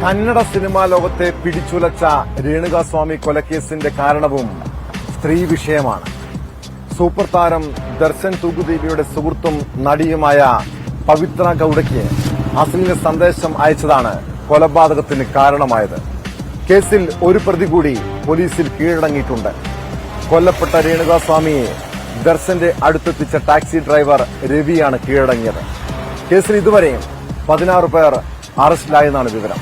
Kannada cinema ലോകത്തെ പിടിച്ചുലച്ച രേണുകാസ്വാമി കൊലക്കേസിന്റെ കാരണവും സ്ത്രീ വിഷയമാണ്. സൂപ്പർ താരം ദർശൻ തൂക്കുദേവിയുടെ സുഹൃത്തും നടിയുമായ പവിത്ര ഗൌഡയ്ക്ക് അസലിന് സന്ദേശം അയച്ചതാണ് കൊലപാതകത്തിന് കാരണമായത്. കേസിൽ ഒരു പ്രതി കൂടി പോലീസിൽ കീഴടങ്ങിയിട്ടുണ്ട്. കൊല്ലപ്പെട്ട രേണുകാസ്വാമിയെ ദർശന്റെ അടുത്തെത്തിച്ച ടാക്സി ഡ്രൈവർ രവിയാണ് കീഴടങ്ങിയത്. കേസിൽ ഇതുവരെയും പതിനാറ് പേർ അറസ്റ്റിലായെന്നാണ് വിവരം.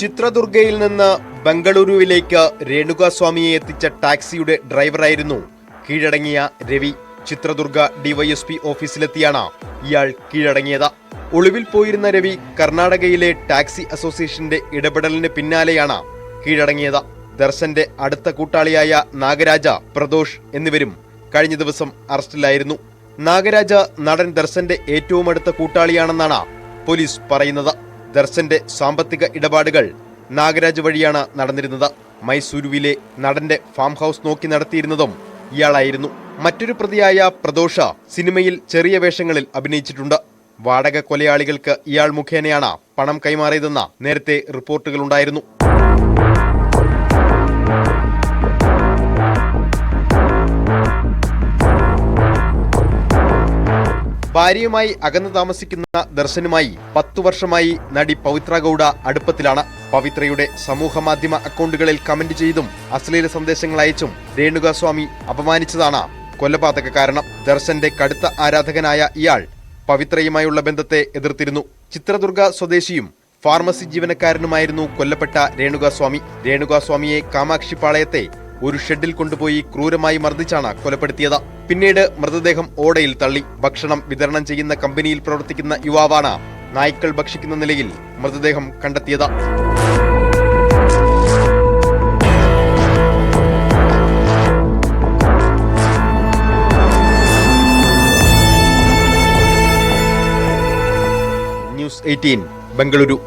ചിത്രദുർഗയിൽ നിന്ന് ബംഗളൂരുവിലേക്ക് രേണുകാസ്വാമിയെ എത്തിച്ച ടാക്സിയുടെ ഡ്രൈവറായിരുന്നു. കീഴടങ്ങിയ രവി ചിത്രദുർഗ ഡിവൈഎസ്പി ഓഫീസിലെത്തിയാണ് ഇയാൾ കീഴടങ്ങിയത്. ഒളിവിൽ പോയിരുന്ന രവി കർണാടകയിലെ ടാക്സി അസോസിയേഷന്റെ ഇടപെടലിന് പിന്നാലെയാണ് കീഴടങ്ങിയത്. ദർശന്റെ അടുത്ത കൂട്ടാളിയായ നാഗരാജ പ്രദോഷ് എന്നിവരും കഴിഞ്ഞ ദിവസം അറസ്റ്റിലായിരുന്നു. നാഗരാജ നടൻ ദർശന്റെ ഏറ്റവും അടുത്ത കൂട്ടാളിയാണെന്നാണ് പോലീസ് പറയുന്നത്. ദർശന്റെ സാമ്പത്തിക ഇടപാടുകൾ നാഗരാജ് വഴിയാണ് നടന്നിരുന്നത്. മൈസൂരുവിലെ നടന്റെ ഫാം ഹൗസ് നോക്കി നടത്തിയിരുന്നതും ഇയാളായിരുന്നു. മറ്റൊരു പ്രതിയായ പ്രദോഷ സിനിമയിൽ ചെറിയ വേഷങ്ങളിൽ അഭിനയിച്ചിട്ടുണ്ട്. വാടക കൊലയാളികൾക്ക് ഇയാൾ മുഖേനയാണ് പണം കൈമാറിയതെന്ന നേരത്തെ റിപ്പോർട്ടുകളുണ്ടായിരുന്നു. ഭാര്യയുമായി അകന്നു താമസിക്കുന്ന ദർശനുമായി പത്തു വർഷമായി നടി പവിത്ര ഗൌഡ അടുപ്പത്തിലാണ്. പവിത്രയുടെ സമൂഹ മാധ്യമ അക്കൗണ്ടുകളിൽ കമന്റ് ചെയ്തും അശ്ലീല സന്ദേശങ്ങൾ അയച്ചും രേണുകാസ്വാമി അപമാനിച്ചതാണ്. കൊലപാതക കാരണം ദർശന്റെ കടുത്ത ആരാധകനായ ഇയാൾ പവിത്രയുമായുള്ള ബന്ധത്തെ എതിർത്തിരുന്നു. ചിത്രദുർഗ സ്വദേശിയും ഫാർമസി ജീവനക്കാരനുമായിരുന്നു കൊല്ലപ്പെട്ട രേണുകാസ്വാമി. രേണുകാസ്വാമിയെ കാമാക്ഷി പാളയത്തെ ഒരു ഷെഡിൽ കൊണ്ടുപോയി ക്രൂരമായി മർദ്ദിച്ചാണ് കൊലപ്പെടുത്തിയത്. പിന്നീട് മൃതദേഹം ഓടയിൽ തള്ളി. ഭക്ഷണം വിതരണം ചെയ്യുന്ന കമ്പനിയിൽ പ്രവർത്തിക്കുന്ന യുവാവാണ് നായ്ക്കൾ ഭക്ഷിക്കുന്ന നിലയിൽ മൃതദേഹം കണ്ടെത്തിയത്. News eighteen Bengaluru.